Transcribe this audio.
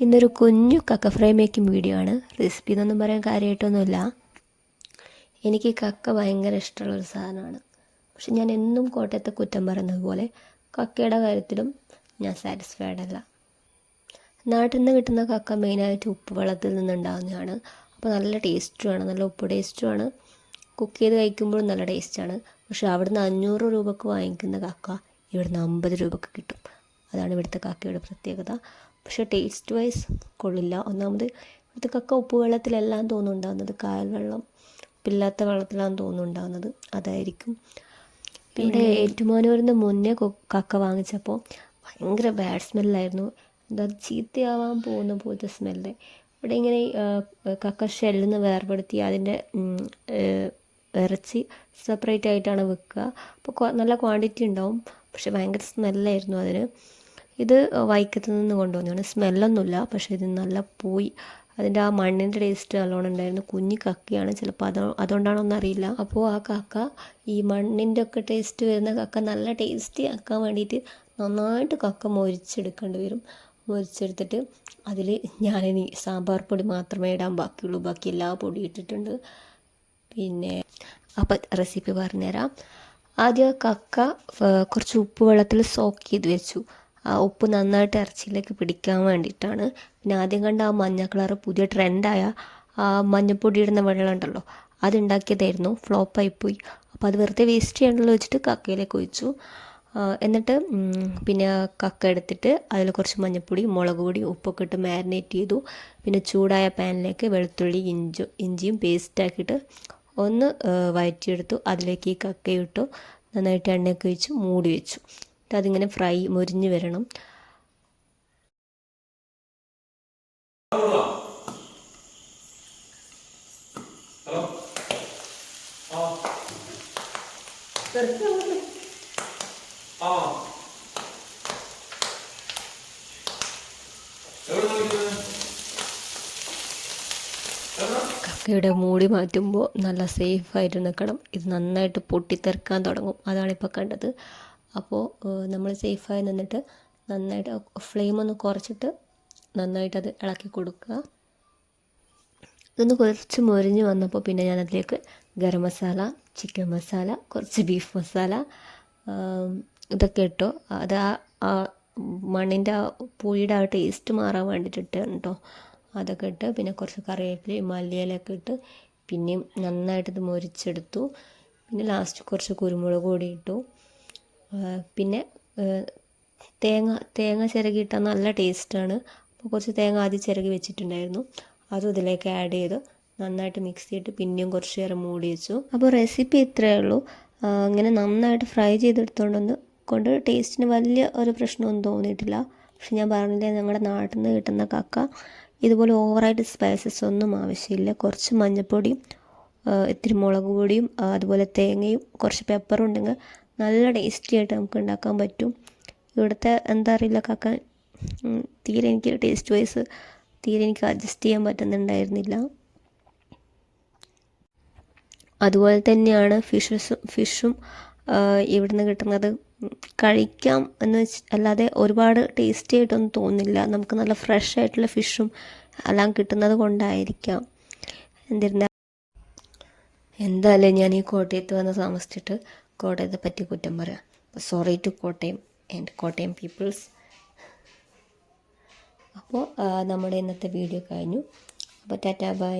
ഇന്നൊരു കുഞ്ഞു കക്ക ഫ്രൈ മേക്കിംഗ് വീഡിയോ ആണ്. റെസിപ്പി എന്നൊന്നും പറയാൻ കാര്യമായിട്ടൊന്നുമില്ല. എനിക്ക് കക്ക ഭയങ്കര ഇഷ്ടമുള്ളൊരു സാധനമാണ്. പക്ഷെ ഞാൻ എന്നും കോട്ടയത്തെ കുറ്റം പറയുന്നത് പോലെ കക്കയുടെ കാര്യത്തിലും ഞാൻ സാറ്റിസ്ഫൈഡ് അല്ല. നാട്ടിൽ നിന്ന് കിട്ടുന്ന കക്ക മെയിനായിട്ട് ഉപ്പ് വെള്ളത്തിൽ നിന്നുണ്ടാകുന്നതാണ് അപ്പോൾ നല്ല ടേസ്റ്റുമാണ് നല്ല ഉപ്പ് ടേസ്റ്റുമാണ് കുക്ക് ചെയ്ത് കഴിക്കുമ്പോഴും നല്ല ടേസ്റ്റാണ് പക്ഷെ അവിടുന്ന് അഞ്ഞൂറ് രൂപക്ക് വാങ്ങിക്കുന്ന കക്ക ഇവിടുന്ന് അമ്പത് രൂപക്ക് കിട്ടും. അതാണ് ഇവിടുത്തെ കക്കയുടെ പ്രത്യേകത. പക്ഷേ ടേസ്റ്റ് വൈസ് കൊള്ളില്ല. ഒന്നാമത് ഇവിടുത്തെ കക്ക ഉപ്പ് വെള്ളത്തിലെല്ലാം തോന്നുന്നുണ്ടാകുന്നത് കായൽ വെള്ളം ഉപ്പില്ലാത്ത വെള്ളത്തിലാണ് തോന്നുന്നുണ്ടാകുന്നത് അതായിരിക്കും. പിന്നെ ഏറ്റുമാനൂരിന്റെ മുന്നേ കക്ക വാങ്ങിച്ചപ്പോൾ ഭയങ്കര ബാഡ് സ്മെല്ലായിരുന്നു എന്താ ചീത്തയാവാൻ പോകുന്ന പോലത്തെ സ്മെല്ല് ഇവിടെ ഇങ്ങനെ കക്ക ഷെല്ലിൽ നിന്ന് വേർപെടുത്തി അതിന്റെ ഇറച്ചി സെപ്പറേറ്റ് ആയിട്ടാണ് വെക്കുക. അപ്പോൾ നല്ല ക്വാണ്ടിറ്റി ഉണ്ടാവും. പക്ഷെ ഭയങ്കര സ്മെല്ലായിരുന്നു അതിന്. ഇത് വൈക്കത്ത് നിന്ന് കൊണ്ടുവന്നതാണ്. സ്മെല്ലൊന്നുമില്ല പക്ഷേ ഇത് നല്ല പോയി. അതിന്റെ ആ മണ്ണിന്റെ ടേസ്റ്റ് നല്ലോണം ഉണ്ടായിരുന്നു. കുഞ്ഞി കക്കയാണ് ചിലപ്പോൾ. അത് അതുകൊണ്ടാണോ എന്നറിയില്ല. അപ്പോൾ ആ കക്ക ഈ മണ്ണിന്റെ ഒക്കെ ടേസ്റ്റ് വരുന്ന കക്ക നല്ല ടേസ്റ്റി ആക്കാൻ വേണ്ടിയിട്ട് നന്നായിട്ട് കക്ക മൊരിച്ചെടുക്കേണ്ടി വരും. മൊരിച്ചെടുത്തിട്ട് അതിൽ ഞാനിനി സാമ്പാർ പൊടി മാത്രമേ ഇടാൻ ബാക്കിയുള്ളൂ. ബാക്കി എല്ലാ പൊടി ഇട്ടിട്ടുണ്ട്. പിന്നെ അപ്പം റെസിപ്പി പറഞ്ഞുതരാം. ആദ്യം കക്ക കുറച്ച് ഉപ്പ് വെള്ളത്തിൽ സോക്ക് ചെയ്ത് വെച്ചു. ആ ഉപ്പ് നന്നായിട്ട് ഇറച്ചിയിലേക്ക് പിടിക്കാൻ വേണ്ടിയിട്ടാണ്. പിന്നെ ആദ്യം കണ്ട ആ മഞ്ഞ കളർ പുതിയ ട്രെൻഡായ ആ മഞ്ഞപ്പൊടി ഇടുന്ന വെള്ളം ഉണ്ടല്ലോ അതുണ്ടാക്കിയതായിരുന്നു ഫ്ലോപ്പായി പോയി. അപ്പോൾ അത് വെറുതെ വേസ്റ്റ് ചെയ്യണ്ടല്ലോ വെച്ചിട്ട് കക്കയിലേക്ക് ഒഴിച്ചു. എന്നിട്ട് പിന്നെ കക്ക എടുത്തിട്ട് അതിൽ കുറച്ച് മഞ്ഞപ്പൊടി മുളക് പൊടി ഉപ്പൊക്കെ ഇട്ട് മാരിനേറ്റ് ചെയ്തു. പിന്നെ ചൂടായ പാനിലേക്ക് വെളുത്തുള്ളി ഇഞ്ചി ഇഞ്ചിയും പേസ്റ്റ് ആക്കിയിട്ട് ഒന്ന് വയറ്റിയെടുത്തു അതിലേക്ക് ഈ കക്കയിട്ടു നന്നായിട്ട് എണ്ണയൊക്കെ ഒഴിച്ച് മൂടി വെച്ചു. അതിങ്ങനെ ഫ്രൈ മുരിഞ്ഞ് വരണം. കക്കയുടെ മൂടി മാറ്റുമ്പോൾ നല്ല സേഫായിട്ട് നിൽക്കണം ഇത് നന്നായിട്ട് പൊട്ടിത്തെറിക്കാൻ തുടങ്ങും. അതാണിപ്പോൾ കണ്ടത്. അപ്പോൾ നമ്മൾ സേഫായി നിന്നിട്ട് നന്നായിട്ട് ഫ്ലെയിം ഒന്ന് കുറച്ചിട്ട് നന്നായിട്ട് അത് ഇളക്കി കൊടുക്കുക. ഇതൊന്ന് കുറച്ച് മൊരിഞ്ഞ് വന്നപ്പോൾ പിന്നെ ഞാൻ അതിലേക്ക് ഗരം മസാല ചിക്കൻ മസാല കുറച്ച് ബീഫ് മസാല ഇതൊക്കെ ഇട്ടു. അത് ആ മണ്ണിന്റെ ആ പുഴിയുടെ ആ ടേസ്റ്റ് മാറാൻ വേണ്ടിയിട്ട് ഇട്ടാണ് കേട്ടോ അതൊക്കെ ഇട്ട് പിന്നെ കുറച്ച് കറിവേപ്പിലയും മല്ലിയിലൊക്കെ ഇട്ട് പിന്നെയും നന്നായിട്ട് ഇത് മൊരിച്ചെടുത്തു. പിന്നെ ലാസ്റ്റ് കുറച്ച് കുരുമുളക് പൊടി ഇട്ടു. പിന്നെ തേങ്ങ തേങ്ങ ചിരകിയിട്ടാൽ നല്ല ടേസ്റ്റാണ്. അപ്പോൾ കുറച്ച് തേങ്ങ ആദ്യം ചിരകി വെച്ചിട്ടുണ്ടായിരുന്നു. അതും ഇതിലേക്ക് ആഡ് ചെയ്ത്. നന്നായിട്ട് മിക്സ് ചെയ്തിട്ട് പിന്നെയും കുറച്ച് നേരം മൂടി വെച്ചു. അപ്പോൾ റെസിപ്പി ഇത്രയേ ഉള്ളൂ. അങ്ങനെ നന്നായിട്ട് ഫ്രൈ ചെയ്തെടുത്തോണ്ടൊന്ന് കൊണ്ട് ടേസ്റ്റിന് വലിയ ഒരു പ്രശ്നമൊന്നും തോന്നിയിട്ടില്ല. പക്ഷെ ഞാൻ പറഞ്ഞില്ലേ ഞങ്ങളുടെ നാട്ടിൽ നിന്ന് കിട്ടുന്ന കക്ക ഇതുപോലെ ഓവറായിട്ട് സ്പൈസസ് ഒന്നും ആവശ്യമില്ല. കുറച്ച് മഞ്ഞൾപ്പൊടിയും ഇത്തിരി മുളക് പൊടിയും അതുപോലെ തേങ്ങയും കുറച്ച് പെപ്പറും ഉണ്ടെങ്കിൽ നല്ല ടേസ്റ്റി ആയിട്ട് നമുക്ക് ഉണ്ടാക്കാൻ പറ്റും. ഇവിടുത്തെ എന്താ അറിയില്ല കാക്ക തീരെ എനിക്ക് ടേസ്റ്റ് വൈസ് തീരെ എനിക്ക് അഡ്ജസ്റ്റ് ചെയ്യാൻ പറ്റുന്നുണ്ടായിരുന്നില്ല. അതുപോലെ തന്നെയാണ് ഫിഷസും ഫിഷും ഇവിടുന്ന് കിട്ടുന്നത്. കഴിക്കാം എന്ന് വെച്ച് അല്ലാതെ ഒരുപാട് ടേസ്റ്റി ആയിട്ടൊന്നും തോന്നില്ല നമുക്ക് നല്ല ഫ്രഷ് ആയിട്ടുള്ള ഫിഷും എല്ലാം കിട്ടുന്നത് കൊണ്ടായിരിക്കാം. എന്തിരുന്ന എന്തായാലും ഞാൻ ഈ കോട്ടയത്ത് വന്ന് താമസിച്ചിട്ട് കോട്ടയത്തെ പറ്റി കുറ്റം പറയാം sorry to Kottayam and Kottayam peoples അപ്പോൾ നമ്മുടെ ഇന്നത്തെ വീഡിയോ കഴിഞ്ഞു. അപ്പോൾ ടാറ്റാ ബൈ